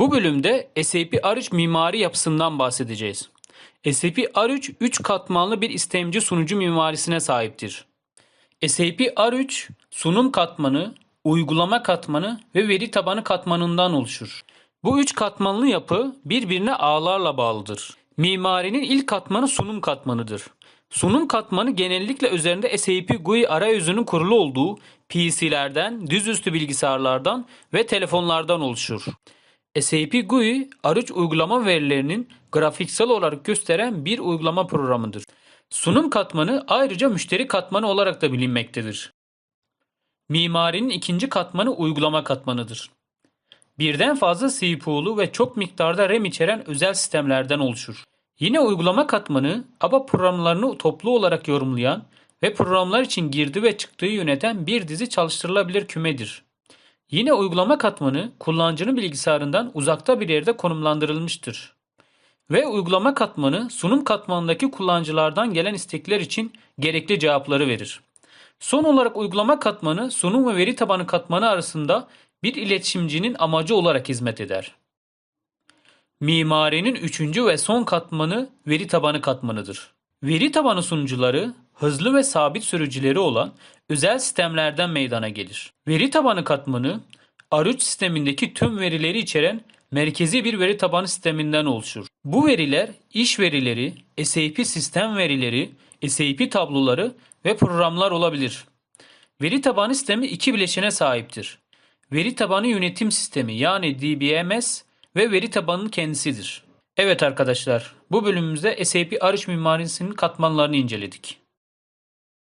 Bu bölümde SAP R3 mimari yapısından bahsedeceğiz. SAP R3 3 katmanlı bir istemci sunucu mimarisine sahiptir. SAP R3 sunum katmanı, uygulama katmanı ve veri tabanı katmanından oluşur. Bu üç katmanlı yapı birbirine ağlarla bağlıdır. Mimarinin ilk katmanı sunum katmanıdır. Sunum katmanı genellikle üzerinde SAP GUI arayüzünün kurulu olduğu PC'lerden, dizüstü bilgisayarlardan ve telefonlardan oluşur. SAP GUI, R3 uygulama verilerinin grafiksel olarak gösteren bir uygulama programıdır. Sunum katmanı ayrıca müşteri katmanı olarak da bilinmektedir. Mimarinin ikinci katmanı uygulama katmanıdır. Birden fazla CPU'lu ve çok miktarda RAM içeren özel sistemlerden oluşur. Yine uygulama katmanı ABAP programlarını toplu olarak yorumlayan ve programlar için girdi ve çıktığı yöneten bir dizi çalıştırılabilir kümedir. Yine uygulama katmanı kullanıcının bilgisayarından uzakta bir yerde konumlandırılmıştır. Ve uygulama katmanı sunum katmanındaki kullanıcılardan gelen istekler için gerekli cevapları verir. Son olarak uygulama katmanı sunum ve veri tabanı katmanı arasında bir iletişimcinin amacı olarak hizmet eder. Mimarinin üçüncü ve son katmanı veri tabanı katmanıdır. Veri tabanı sunucuları hızlı ve sabit sürücüleri olan özel sistemlerden meydana gelir. Veri tabanı katmanı R3 sistemindeki tüm verileri içeren merkezi bir veri tabanı sisteminden oluşur. Bu veriler iş verileri, SAP sistem verileri, SAP tabloları ve programlar olabilir. Veri tabanı sistemi iki bileşene sahiptir. Veri tabanı yönetim sistemi yani DBMS ve veri tabanının kendisidir. Evet arkadaşlar bu bölümümüzde SAP R3 mimarisinin katmanlarını inceledik.